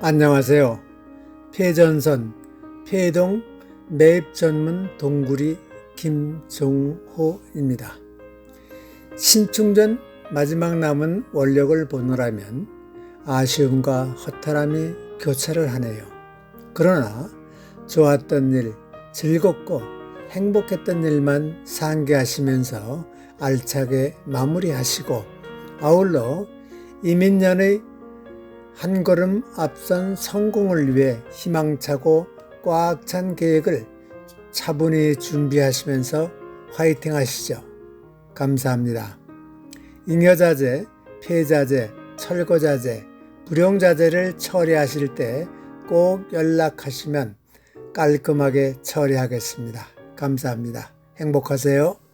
안녕하세요. 폐전선 폐동 매입 전문 동구리 김종호입니다. 신충전 마지막 남은 원력을 보느라면 아쉬움과 허탈함이 교차를 하네요. 그러나 좋았던 일, 즐겁고 행복했던 일만 상기하시면서 알차게 마무리하시고 아울러 이민년의 한 걸음 앞선 성공을 위해 희망차고 꽉 찬 계획을 차분히 준비하시면서 화이팅 하시죠. 감사합니다. 잉여자재, 폐자재, 철거자재, 불용자재를 처리하실 때 꼭 연락하시면 깔끔하게 처리하겠습니다. 감사합니다. 행복하세요.